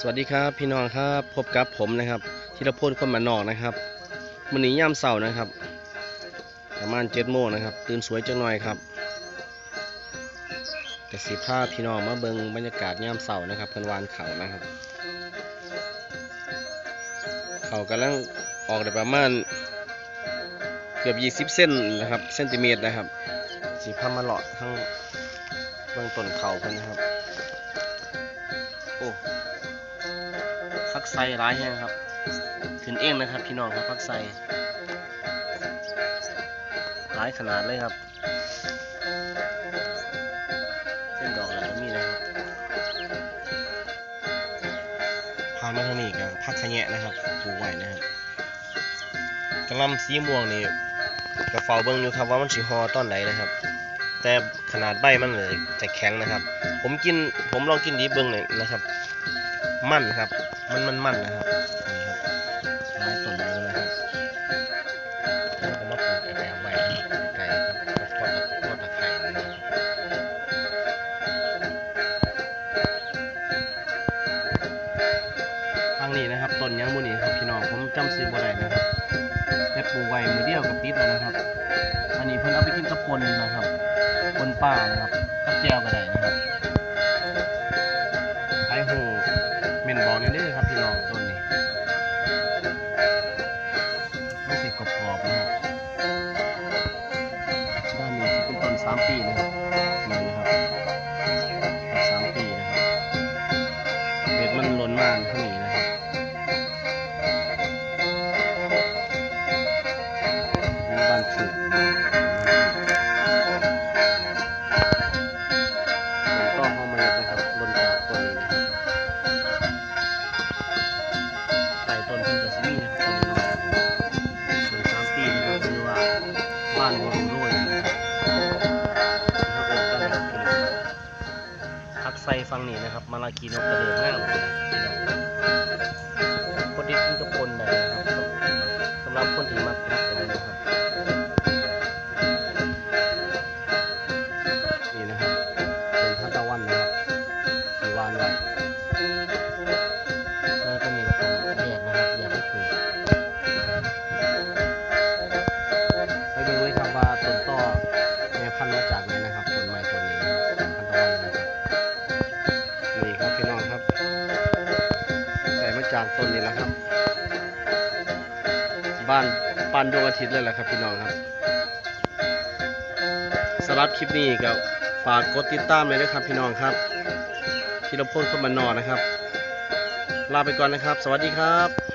สวัสดีครับพี่น้องครับพบกับผมนะครับธีรพลคนมานนอกนะครับวันนี้ย่ำเสาร์นะครับ ประมาณเจ็ดโมงนะครับ ตื่นสวยจังหน่อยครับแต่สีผ้าพี่น้องมาเบิงบรรยากาศย่ำเสาร์นะครับเพิ่นวานเขานะครับ เขากำลังออกได้ประมาณเกือบ20เส้นนะครับเซนติเมตรนะครับ สีผ้ามาเลาะทั้งเบื้องต้นเขาเพิ่นนะครับโอ้ ไซร้ายแห้งครับขึ้นเองนะครับ พี่น้องครับพักไซร้ายขนาดเลยครับเส้นดอกอะไรก็มีนะครับพามาทางนี้กับพักขะแยะนะครับปลูกไว้นะครับกระลำสีม่วงนี่กระเฝ้าเบิ่งอยู่ครับว่ามันสิฮอตอนไหนนะครับ แต่ขนาดใบมันเลยจะแข็งนะครับ ผมกินผมลองกินดีเบิ่งเลยนะครับ มันครับ มันมันมันนะครับ นี่ครับไม้ต้นนี้นะครับแล้วก็มาปลูกแอบไว้นะครับไก่ครับทอดตะทอดตะไคร้นะครับทางนี้นะครับต้นยังบุนี่ครับพี่น้องผมจำซื้อบ่ได้นะครับแต่ปลูกไว้มือเดียวกับติดแล้วนะครับ อันนี้เพิ่นเอาไปกินกับปนนะครับปนป่านะครับกับแจวก็ได้นะครับ กรอบๆนะครับด้านนี้สิเป็นต้นสามปีนะครับ ทักไซฟังนี่นะครับมาลากีนกกระเดินง่ามเลยนะพี่น้องคนที่กินกระปนได้นะครับสำหรับคนที่มักพักกันนะครับนี่นะครับเป็นทัตะวันนะครับสีวานไว้นี่ก็มีกระป๋องแยกนะครับแยกไม่ถูกางต้นนี้แหละครับ บ้านปันดวงอาทิตย์เลยแหละครับพี่น้องครับสำหรับคลิปนี้ก็ฝากกดติดตามเลยนะครับพี่น้องครับพี่รพลคนบ้านนอนนะครับ ลาไปก่อนนะครับ สวัสดีครับ